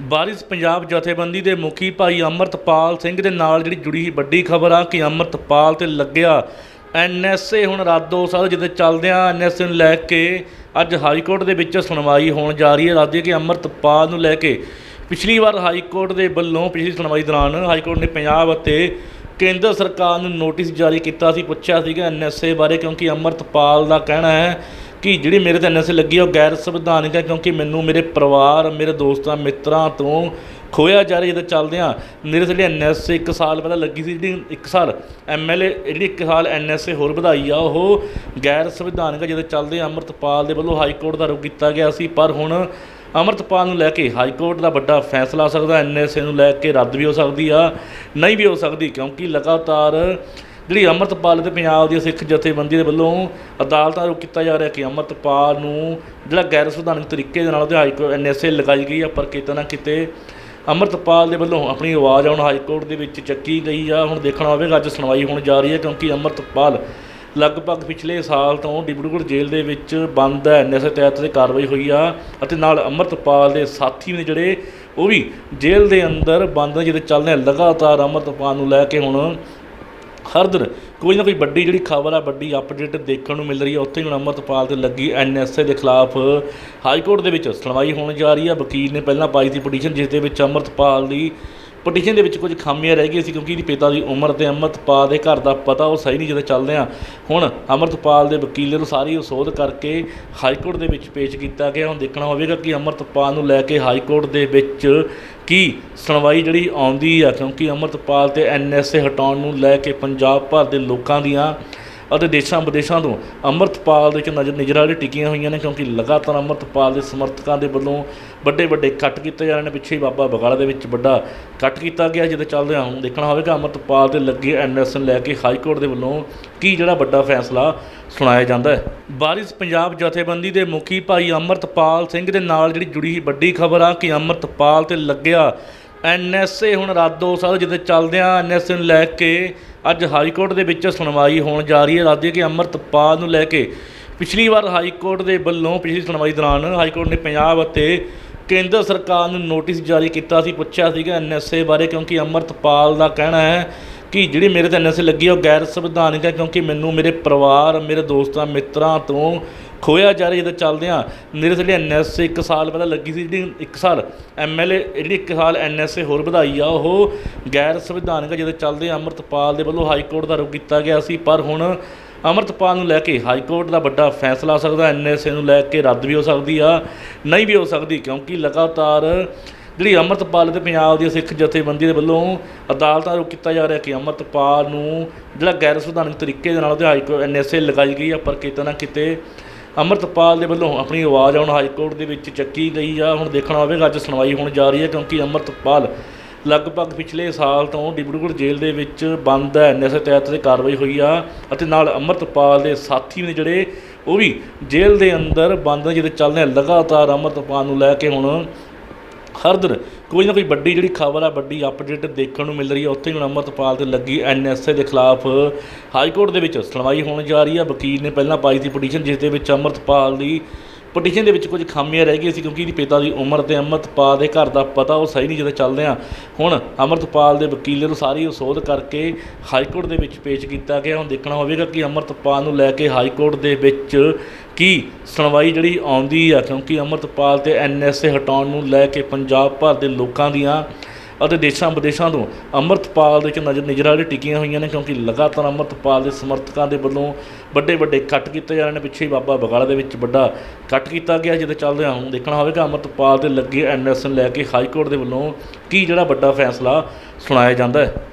ਵਾਰਿਸ ਪੰਜਾਬ ਜਥੇਬੰਦੀ ਦੇ ਮੁਖੀ ਭਾਈ ਅਮਰਤਪਾਲ ਸਿੰਘ ਦੇ ਨਾਲ ਜਿਹੜੀ ਜੁੜੀ ਹੋਈ ਵੱਡੀ ਖਬਰ ਆ ਕਿ ਅਮਰਤਪਾਲ ਤੇ ਲੱਗਿਆ ਐਨਐਸਏ ਹੁਣ ਰੱਦ ਹੋ ਸਕਦਾ ਜਿੱਦੇ ਚੱਲਦਿਆਂ ਐਨਐਸਏ ਨੂੰ ਲੈ ਕੇ ਅੱਜ ਹਾਈ ਕੋਰਟ ਦੇ ਵਿੱਚ ਸੁਣਵਾਈ ਹੋਣ ਜਾ ਰਹੀ ਹੈ। ਦੱਸਦੇ ਕਿ ਅਮਰਤਪਾਲ ਨੂੰ ਲੈ ਕੇ ਪਿਛਲੀ ਵਾਰ ਹਾਈ ਕੋਰਟ ਦੇ ਵੱਲੋਂ ਪਿਛਲੀ ਸੁਣਵਾਈ ਦੌਰਾਨ ਹਾਈ ਕੋਰਟ ਨੇ ਪੰਜਾਬ ਅਤੇ ਕੇਂਦਰ ਸਰਕਾਰ ਨੂੰ ਨੋਟਿਸ ਜਾਰੀ ਕੀਤਾ ਸੀ, ਪੁੱਛਿਆ ਸੀਗਾ ਐਨਐਸਏ ਬਾਰੇ ਕਿਉਂਕਿ ਅਮਰਤਪਾਲ ਦਾ ਕਹਿਣਾ ਹੈ ਕਿ ਜਿਹੜੀ ਮੇਰੇ ਤੇ ਐਨਐਸਏ ਲੱਗੀ ਆ, ਉਹ ਗੈਰ ਸੰਵਿਧਾਨਿਕ ਹੈ ਕਿਉਂਕਿ ਮੈਨੂੰ ਮੇਰੇ ਪਰਿਵਾਰ, ਮੇਰੇ ਦੋਸਤਾਂ, ਮਿੱਤਰਾਂ ਤੋਂ ਖੋਇਆ ਜਾ ਰਿਹਾ, ਜਦੋਂ ਚੱਲਦਿਆਂ ਮੇਰੇ ਤੇ ਜਿਹੜੀ ਐਨਐਸਏ 1 ਸਾਲ ਪਹਿਲਾਂ ਲੱਗੀ ਸੀ, ਜਿਹੜੀ ਇੱਕ ਸਾਲ ਐਮਐਲਏ ਜਿਹੜੀ ਇੱਕ ਸਾਲ ਐਨਐਸਏ ਹੋਰ ਵਧਾਈ ਆ, ਉਹ ਗੈਰ ਸੰਵਿਧਾਨਿਕ ਆ ਜਿਹਦੇ ਚੱਲਦੇ ਆ, ਅਮਰਤਪਾਲ ਦੇ ਵੱਲੋਂ ਹਾਈ ਕੋਰਟ ਦਾ ਰੁਖ ਕੀਤਾ ਗਿਆ ਸੀ, ਪਰ ਹੁਣ ਅਮਰਤਪਾਲ ਨੂੰ ਲੈ ਕੇ ਹਾਈ ਕੋਰਟ ਦਾ ਵੱਡਾ ਫੈਸਲਾ ਆ ਸਕਦਾ ਐਨਐਸਏ ਨੂੰ ਲੈ ਕੇ ਰੱਦ ਵੀ ਹੋ ਸਕਦੀ ਆ, ਨਹੀਂ ਵੀ ਹੋ ਸਕਦੀ, ਕਿਉਂਕਿ ਲਗਾਤਾਰ ਜਿਹੜੀ ਅੰਮ੍ਰਿਤਪਾਲ ਅਤੇ ਪੰਜਾਬ ਦੀ ਸਿੱਖ ਜਥੇਬੰਦੀ ਦੇ ਵੱਲੋਂ ਅਦਾਲਤਾਂ ਨੂੰ ਕੀਤਾ ਜਾ ਰਿਹਾ ਕਿ ਅੰਮ੍ਰਿਤਪਾਲ ਨੂੰ ਜਿਹੜਾ ਗੈਰ ਸੰਵਿਧਾਨਕ ਤਰੀਕੇ ਦੇ ਨਾਲ ਉਹਦੇ ਹਾਈ ਕੋਰਟ ਐਨਐਸਏ ਲਗਾਈ ਗਈ ਆ, ਪਰ ਕਿਤੇ ਨਾ ਕਿਤੇ। ਅੰਮ੍ਰਿਤਪਾਲ ਦੇ ਵੱਲੋਂ ਆਪਣੀ ਆਵਾਜ਼ ਹੁਣ ਹਾਈ ਕੋਰਟ ਦੇ ਵਿੱਚ ਚੱਕੀ ਗਈ ਆ। ਹੁਣ ਦੇਖਣਾ ਹੋਵੇਗਾ, ਅੱਜ ਸੁਣਵਾਈ ਹੋਣ ਜਾ ਰਹੀ ਹੈ, ਕਿਉਂਕਿ ਅੰਮ੍ਰਿਤਪਾਲ ਲਗਭਗ ਪਿਛਲੇ ਸਾਲ ਤੋਂ ਡਿਬਰੂਗੜ੍ਹ ਜੇਲ੍ਹ ਦੇ ਵਿੱਚ ਬੰਦ ਹੈ ਐਨਐਸਏ ਤਹਿਤ ਤੇ ਕਾਰਵਾਈ ਹੋਈ ਆ ਅਤੇ ਨਾਲ ਅੰਮ੍ਰਿਤਪਾਲ ਦੇ ਸਾਥੀ ਨੇ ਜਿਹੜੇ ਉਹ ਵੀ ਜੇਲ੍ਹ ਦੇ ਅੰਦਰ ਬੰਦ ਨੇ, ਜਿਹਦੇ ਚੱਲਦੇ ਆ, ਲਗਾਤਾਰ ਅੰਮ੍ਰਿਤਪਾਲ ਨੂੰ ਲੈ ਕੇ ਹੁਣ ਹਰ ਦਿਨ ਕੋਈ ਨਾ ਕੋਈ ਵੱਡੀ ਜਿਹੜੀ ਖਬਰ ਆ, ਵੱਡੀ ਅਪਡੇਟ ਦੇਖਣ ਨੂੰ ਮਿਲ ਰਹੀ ਹੈ ਉੱਥੇ ਹੀ ਹੁਣ ਅਮਰਤਪਾਲ ਤੇ ਲੱਗੀ ਐਨਐਸਏ ਦੇ ਖਿਲਾਫ ਹਾਈ ਕੋਰਟ ਦੇ ਵਿੱਚ ਸੁਣਵਾਈ ਹੋਣ ਜਾ ਰਹੀ ਹੈ ਵਕੀਲ ਨੇ ਪਹਿਲਾਂ ਪਾਈ ਸੀ ਪਟੀਸ਼ਨ, ਜਿਸ ਦੇ ਵਿੱਚ ਅਮਰਤਪਾਲ ਦੀ ਪਟੀਸ਼ਨ ਦੇ ਵਿੱਚ ਕੁਝ ਖਾਮੀਆਂ ਰਹਿ ਗਈਆਂ ਸੀ ਕਿਉਂਕਿ ਇਹਦੀ ਪਿਤਾ ਦੀ ਉਮਰ ਤੇ ਅਮਰਤਪਾਲ ਦੇ ਘਰ ਦਾ ਪਤਾ ਉਹ ਸਹੀ ਨਹੀਂ ਜਦੋਂ ਚੱਲਦੇ ਆ। ਹੁਣ ਅਮਰਤਪਾਲ ਦੇ ਵਕੀਲ ਨੂੰ ਸਾਰੀ ਉਹ ਸੋਧ ਕਰਕੇ ਹਾਈ ਕੋਰਟ ਦੇ ਵਿੱਚ ਪੇਸ਼ ਕੀਤਾ ਗਿਆ। ਹੁਣ ਦੇਖਣਾ ਹੋਵੇਗਾ ਕਿ ਅਮਰਤਪਾਲ ਨੂੰ ਲੈ ਕੇ ਹਾਈ ਕੋਰਟ ਦੇ ਵਿੱਚ ਕੀ ਸੁਣਵਾਈ ਜਿਹੜੀ ਆਉਂਦੀ ਆ। ਕਿਉਂਕਿ ਅਮਰਤਪਾਲ ਤੇ ਐਨਐਸਏ ਹਟਾਉਣ ਨੂੰ ਲੈ ਕੇ ਪੰਜਾਬ ਭਰ ਦੇ ਲੋਕਾਂ ਦੀਆਂ ਅਤੇ ਦੇਸ਼ਾਂ ਵਿਦੇਸ਼ਾਂ ਤੋਂ ਅੰਮ੍ਰਿਤਪਾਲ ਦੇ ਵਿੱਚ ਨਜ਼ਰ ਨਿਜਰਾਂ ਜਿਹੜੀ ਟਿਕੀਆਂ ਹੋਈਆਂ ਨੇ, ਕਿਉਂਕਿ ਲਗਾਤਾਰ ਅੰਮ੍ਰਿਤਪਾਲ ਦੇ ਸਮਰਥਕਾਂ ਦੇ ਵੱਲੋਂ ਵੱਡੇ ਵੱਡੇ ਕੱਟ ਕੀਤੇ ਜਾ ਰਹੇ ਨੇ। ਪਿੱਛੇ ਹੀ ਬਾਬਾ ਬਗਾਲਾ ਦੇ ਵਿੱਚ ਵੱਡਾ ਕੱਟ ਕੀਤਾ ਗਿਆ, ਜਿਹਦੇ ਚੱਲਦੇ ਹੁਣ ਦੇਖਣਾ ਹੋਵੇਗਾ ਅੰਮ੍ਰਿਤਪਾਲ ਤੇ ਲੱਗੇ ਐਨਐਸਐਨ ਲੈ ਕੇ ਹਾਈ ਕੋਰਟ ਦੇ ਵੱਲੋਂ ਕੀ ਜਿਹੜਾ ਵੱਡਾ ਫੈਸਲਾ ਸੁਣਾਇਆ ਜਾਂਦਾ ਹੈ। ਬਾਰਿਸ਼ ਪੰਜਾਬ ਜਥੇਬੰਦੀ ਦੇ ਮੁਖੀ ਭਾਈ ਅੰਮ੍ਰਿਤਪਾਲ ਸਿੰਘ ਦੇ ਨਾਲ ਜਿਹੜੀ ਜੁੜੀ ਵੱਡੀ ਖਬਰ ਆ ਕਿ ਅੰਮ੍ਰਿਤਪਾਲ ਤੇ ਲੱਗਿਆ ਐਨਐਸਏ ਹੁਣ ਰੱਦ ਹੋ ਸਕਦਾ ਜਿੱਦੇ ਚੱਲਦਿਆਂ ਐਨਐਸਏ ਨੂੰ ਲੈ ਕੇ ਅੱਜ ਹਾਈ ਕੋਰਟ ਦੇ ਵਿੱਚ ਸੁਣਵਾਈ ਹੋਣ ਜਾ ਰਹੀ ਹੈ। ਦੱਸਦੇ ਕਿ ਅਮਰਤਪਾਲ ਨੂੰ ਲੈ ਕੇ ਪਿਛਲੀ ਵਾਰ ਹਾਈ ਕੋਰਟ ਦੇ ਵੱਲੋਂ ਪਿਛਲੀ ਸੁਣਵਾਈ ਦੌਰਾਨ ਹਾਈ ਕੋਰਟ ਨੇ ਪੰਜਾਬ ਅਤੇ ਕੇਂਦਰ ਸਰਕਾਰ ਨੂੰ ਨੋਟਿਸ ਜਾਰੀ ਕੀਤਾ ਸੀ, ਪੁੱਛਿਆ ਸੀਗਾ ਐਨਐਸਏ ਬਾਰੇ ਕਿਉਂਕਿ ਅਮਰਤਪਾਲ ਦਾ ਕਹਿਣਾ ਹੈ ਕਿ ਜਿਹੜੀ ਮੇਰੇ ਤੇ ਐਨਐਸਏ ਲੱਗੀ ਆ, ਉਹ ਗੈਰ ਸੰਵਿਧਾਨਿਕ ਹੈ ਕਿਉਂਕਿ ਮੈਨੂੰ ਮੇਰੇ ਪਰਿਵਾਰ, ਮੇਰੇ ਦੋਸਤਾਂ, ਮਿੱਤਰਾਂ ਤੋਂ ਖੋਇਆ ਜਾ ਰਿਹਾ ਜਿਹਦੇ ਚੱਲਦਿਆਂ ਆ, ਮੇਰੇ ਤੇ ਜਿਹੜੀ ਐਨਐਸਏ 1 ਸਾਲ ਪਹਿਲਾਂ ਲੱਗੀ ਸੀ, ਜਿਹੜੀ ਇੱਕ ਸਾਲ ਐਮਐਲਏ ਜਿਹੜੀ ਇੱਕ ਸਾਲ ਐਨਐਸਏ ਹੋਰ ਵਧਾਈ ਆ, ਉਹ ਗੈਰ ਸੰਵਿਧਾਨਿਕ ਆ, ਜਦੋਂ ਚੱਲਦੇ ਆ, ਅਮਰਤਪਾਲ ਦੇ ਵੱਲੋਂ ਹਾਈ ਕੋਰਟ ਦਾ ਰੁਖ ਕੀਤਾ ਗਿਆ ਸੀ, ਪਰ ਹੁਣ ਅਮਰਤਪਾਲ ਨੂੰ ਲੈ ਕੇ ਹਾਈ ਕੋਰਟ ਦਾ ਵੱਡਾ ਫੈਸਲਾ ਆ ਸਕਦਾ ਐਨਐਸਏ ਨੂੰ ਲੈ ਕੇ ਰੱਦ ਵੀ ਹੋ ਸਕਦੀ ਆ, ਨਹੀਂ ਵੀ ਹੋ ਸਕਦੀ, ਕਿਉਂਕਿ ਲਗਾਤਾਰ ਜਿਹੜੀ ਅੰਮ੍ਰਿਤਪਾਲ ਅਤੇ ਪੰਜਾਬ ਦੀ ਸਿੱਖ ਜਥੇਬੰਦੀ ਦੇ ਵੱਲੋਂ ਅਦਾਲਤਾਂ ਨੂੰ ਕੀਤਾ ਜਾ ਰਿਹਾ ਕਿ ਅੰਮ੍ਰਿਤਪਾਲ ਨੂੰ ਜਿਹੜਾ ਗੈਰ ਸੰਵਿਧਾਨਕ ਤਰੀਕੇ ਦੇ ਨਾਲ ਉਹਦੇ ਹਾਈ ਕੋਰਟ ਐਨਐਸਏ ਲਗਾਈ ਗਈ ਆ, ਪਰ ਕਿਤੇ ਨਾ ਕਿਤੇ ਅੰਮ੍ਰਿਤਪਾਲ ਦੇ ਵੱਲੋਂ ਆਪਣੀ ਆਵਾਜ਼ ਹੁਣ ਹਾਈ ਕੋਰਟ ਦੇ ਵਿੱਚ ਚੱਕੀ ਗਈ ਆ, ਹੁਣ ਦੇਖਣਾ ਹੋਵੇਗਾ, ਅੱਜ ਸੁਣਵਾਈ ਹੋਣ ਜਾ ਰਹੀ ਹੈ, ਕਿਉਂਕਿ ਅੰਮ੍ਰਿਤਪਾਲ ਲਗਭਗ ਪਿਛਲੇ ਸਾਲ ਤੋਂ ਡਿਬਰੂਗੜ੍ਹ ਜੇਲ੍ਹ ਦੇ ਵਿੱਚ ਬੰਦ ਹੈ ਐਨਐਸਏ ਤਹਿਤ ਤੇ ਕਾਰਵਾਈ ਹੋਈ ਆ, ਅਤੇ ਨਾਲ ਅੰਮ੍ਰਿਤਪਾਲ ਦੇ ਸਾਥੀ ਨੇ ਜਿਹੜੇ ਉਹ ਵੀ ਜੇਲ੍ਹ ਦੇ ਅੰਦਰ ਬੰਦ ਨੇ, ਜਿਹਦੇ ਚੱਲਦੇ ਆ, ਲਗਾਤਾਰ ਅੰਮ੍ਰਿਤਪਾਲ ਨੂੰ ਲੈ ਕੇ ਹੁਣ ਹਰ ਦਿਨ ਕੋਈ ਨਾ ਕੋਈ ਵੱਡੀ ਜਿਹੜੀ ਖਬਰ ਆ, ਵੱਡੀ ਅਪਡੇਟ ਦੇਖਣ ਨੂੰ ਮਿਲ ਰਹੀ ਹੈ ਉੱਥੇ ਹੀ ਹੁਣ ਅਮਰਤਪਾਲ ਤੇ ਲੱਗੀ ਐਨਐਸਏ ਦੇ ਖਿਲਾਫ ਹਾਈ ਕੋਰਟ ਦੇ ਵਿੱਚ ਸੁਣਵਾਈ ਹੋਣ ਜਾ ਰਹੀ ਹੈ ਵਕੀਲ ਨੇ ਪਹਿਲਾਂ ਪਾਈ ਸੀ ਪਟੀਸ਼ਨ, ਜਿਸ ਦੇ ਵਿੱਚ ਅਮਰਤਪਾਲ ਦੀ ਪਟੀਸ਼ਨ ਦੇ ਵਿੱਚ ਕੁਝ ਖਾਮੀਆਂ ਰਹਿ ਗਈਆਂ ਸੀ ਕਿਉਂਕਿ ਇਹਦੀ ਪਿਤਾ ਦੀ ਉਮਰ ਤੇ ਅਮਰਤਪਾਲ ਦੇ ਘਰ ਦਾ ਪਤਾ ਉਹ ਸਹੀ ਨਹੀਂ ਜਦੋਂ ਚੱਲਦੇ ਆ। ਹੁਣ ਅਮਰਤਪਾਲ ਦੇ ਵਕੀਲ ਨੂੰ ਸਾਰੀ ਉਹ ਸੋਧ ਕਰਕੇ ਹਾਈ ਕੋਰਟ ਦੇ ਵਿੱਚ ਪੇਸ਼ ਕੀਤਾ ਗਿਆ। ਹੁਣ ਦੇਖਣਾ ਹੋਵੇਗਾ ਕਿ ਅਮਰਤਪਾਲ ਨੂੰ ਲੈ ਕੇ ਹਾਈ ਕੋਰਟ ਦੇ ਵਿੱਚ ਕੀ ਸੁਣਵਾਈ ਜਿਹੜੀ ਆਉਂਦੀ ਆ। ਕਿਉਂਕਿ ਅਮਰਤਪਾਲ ਤੇ ਐਨਐਸਏ ਹਟਾਉਣ ਨੂੰ ਲੈ ਕੇ ਪੰਜਾਬ ਭਰ ਦੇ ਲੋਕਾਂ ਦੀਆਂ ਅਤੇ ਦੇਸ਼ਾਂ ਵਿਦੇਸ਼ਾਂ ਤੋਂ ਅਮਰਤਪਾਲ ਦੇ ਵਿੱਚ ਨਜ਼ਰ ਨਿਜਰਾਂ ਜਿਹੜੀ ਟਿਕੀਆਂ ਹੋਈਆਂ ਨੇ, ਕਿਉਂਕਿ ਲਗਾਤਾਰ ਅਮਰਤਪਾਲ ਦੇ ਸਮਰਥਕਾਂ ਦੇ ਵੱਲੋਂ ਵੱਡੇ ਵੱਡੇ ਕੱਟ ਕੀਤੇ ਜਾ ਰਹੇ ਨੇ। ਪਿੱਛੇ ਹੀ ਬਾਬਾ ਬਗਾਲਾ ਦੇ ਵਿੱਚ ਵੱਡਾ ਕੱਟ ਕੀਤਾ ਗਿਆ, ਜਿਹਦੇ ਚੱਲਦੇ ਹੁਣ ਦੇਖਣਾ ਹੋਵੇਗਾ ਅਮਰਤਪਾਲ ਤੇ ਲੱਗੇ ਐਨਐਸਐਨ ਲੈ ਕੇ ਹਾਈ ਕੋਰਟ ਦੇ ਵੱਲੋਂ ਕੀ ਜਿਹੜਾ ਵੱਡਾ ਫੈਸਲਾ ਸੁਣਾਇਆ ਜਾਂਦਾ ਹੈ।